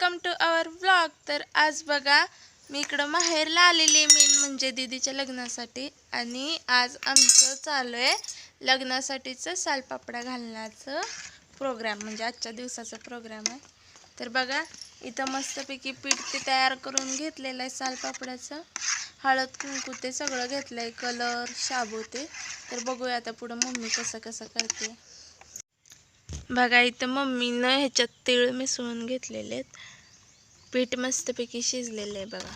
Welcome to our blog तर आज बघा मी इकडं माहेरला आलेली मेन म्हणजे दीदीच्या लग्नासाठी. आणि आज आमचं चालू आहे लग्नासाठीचं सालपापडा घालण्याचं प्रोग्राम म्हणजे आजच्या दिवसाचा प्रोग्राम आहे. तर बघा इथं मस्तपैकी पीठ ते तयार करून घेतलेलं आहे सालपापड्याचं. हळद कुंकू ते सगळं घेतलं आहे कलर शाबू ते. तर बघूया आता पुढं मम्मी कसं कसं करते. बघा इथं मम्मीनं ह्याच्यात तीळ मिसळून घेतलेले आहेत. पीठ मस्तपैकी शिजलेलं आहे बघा.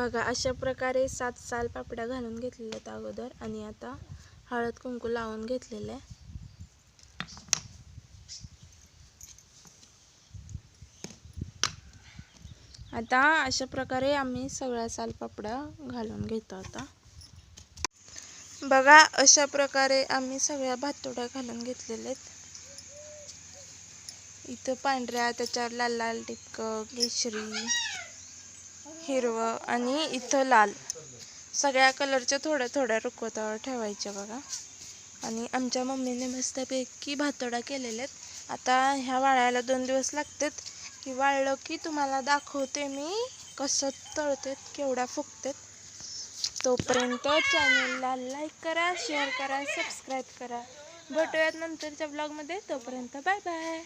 बघा अशा प्रकारे सात साल पापड्या घालून घेतलेल्या आहेत अगोदर आणि आता हळद कुंकू लावून घेतलेलं आहे. आता अशा प्रकारे आम्ही सगळ्या सालपापड्या घालून घेतो आता. बघा अशा प्रकारे आम्ही सगळ्या भातोड्या घालून घेतलेल्या आहेत इथं पांढऱ्या त्याच्यावर लाल लाल टिपक केशरी हिरवं आणि इथं लाल. सगळ्या कलरच्या थोड्या थोड्या रुखवतावर ठेवायच्या बघा. आणि आमच्या मम्मीने मस्तपैकी भातोडा केलेल्या आहेत. आता ह्या वाळायला दोन दिवस लागतात. की वाळलं की तुम्हाला दाखवते मी कसं तळतात केवढ्या फुगतात. तोपर्यंत चॅनलला लाईक करा शेअर करा सबस्क्राईब करा. भेटूयात नंतरच्या ब्लॉगमध्ये तोपर्यंत बाय बाय